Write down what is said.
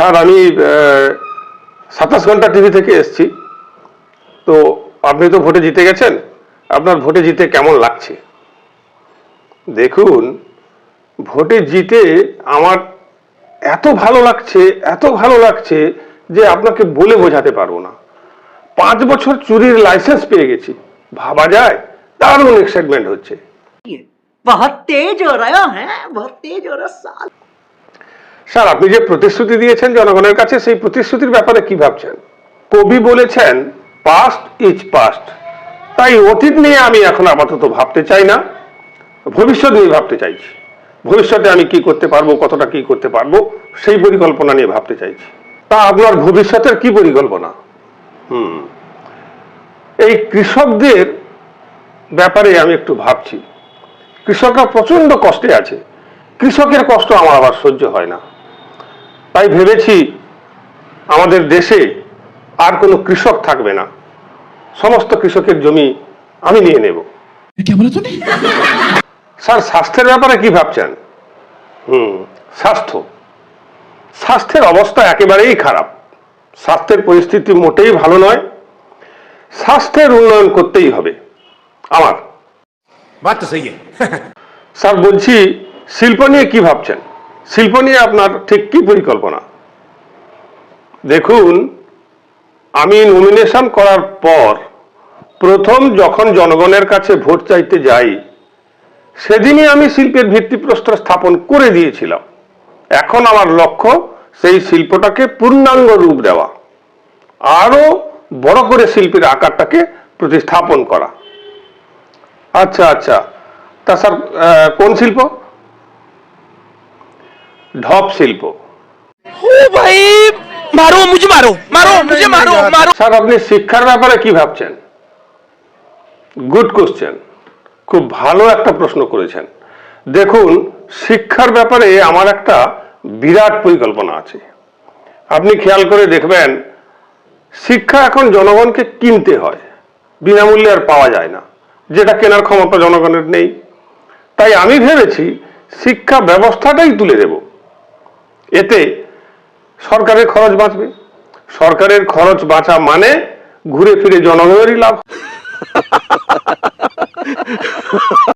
Sir আমি সাতাশ ঘন্টা টিভি থেকে এসেছি তো আপনি তো ভোটে জিতে গেছেন আপনার ভোটে জিতে কেমন লাগছে দেখুন ভোটে জিতে আমার এত ভালো লাগছে এত ভালো লাগছে যে আপনাকে বলে বোঝাতে পারবো না পাঁচ বছর চুরির লাইসেন্স পেয়ে গেছি ভাবা যায় দারুণ এক্সাইটমেন্ট হচ্ছে बहुत तेज हो रहा है बहुत तेज हो रहा साल স্যার, আপনি যে প্রতিশ্রুতি দিয়েছেন জনগণের কাছে, সেই প্রতিশ্রুতির ব্যাপারে কি ভাবছেন? কবি বলেছেন পাস্ট ইজ পাস্ট তাই অতীত নিয়ে আমি এখন আপাতত ভাবতে চাই না, ভবিষ্যৎ নিয়ে ভাবতে চাইছি। ভবিষ্যতে আমি কি করতে পারব, কতটা কি করতে পারব, সেই পরিকল্পনা নিয়ে ভাবতে চাইছি। তা আপনার ভবিষ্যতের কি পরিকল্পনা? হুম, এই কৃষকদের ব্যাপারে আমি একটু ভাবছি। কৃষকরা প্রচণ্ড কষ্টে আছে। কৃষকের কষ্ট আমার আবার সহ্য হয় না। তাই ভেবেছি আমাদের দেশে আর কোনো কৃষক থাকবে না। সমস্ত কৃষকের জমি আমি নিয়ে নেব। স্যার স্বাস্থ্যের ব্যাপারে কি ভাবছেন? হুম স্বাস্থ্য। স্বাস্থ্যের অবস্থা একেবারেই খারাপ। স্বাস্থ্যের পরিস্থিতি মোটেই ভালো নয়। স্বাস্থ্যের উন্নয়ন করতেই হবে। আমার। স্যার বলছি শিল্প নিয়ে কি ভাবছেন? শিল্প নিয়ে আপনার ঠিক কি পরিকল্পনা? দেখুন, আমি নমিনেশন করার পর প্রথম যখন জনগণের কাছে ভোট চাইতে যাই, সেদিনই আমি শিল্পের ভিত্তিপ্রস্তর স্থাপন করে দিয়েছিলাম। এখন আমার লক্ষ্য সেই শিল্পটাকে পূর্ণাঙ্গ রূপ দেওয়া আরও বড় করে শিল্পের আকারটাকে প্রতিস্থাপন করা। আচ্ছা আচ্ছা। তা স্যার কোন শিল্প? ঢপ শিল্প। হ্যাঁ, স্যার আপনি শিক্ষার ব্যাপারে কি ভাবছেন? গুড কোশ্চেন খুব ভালো একটা প্রশ্ন করেছেন। দেখুন শিক্ষার ব্যাপারে আমার একটা বিরাট পরিকল্পনা আছে। আপনি খেয়াল করে দেখবেন শিক্ষা এখন জনগণকে কিনতে হয়। বিনামূল্যে আর পাওয়া যায় না। যেটা কেনার ক্ষমতা জনগণের নেই। তাই আমি ভেবেছি শিক্ষা ব্যবস্থাটাই তুলে দেবো। এতে সরকারের খরচ বাঁচবে। সরকারের খরচ বাঁচা মানে ঘুরে ফিরে জনগণেরই লাভ।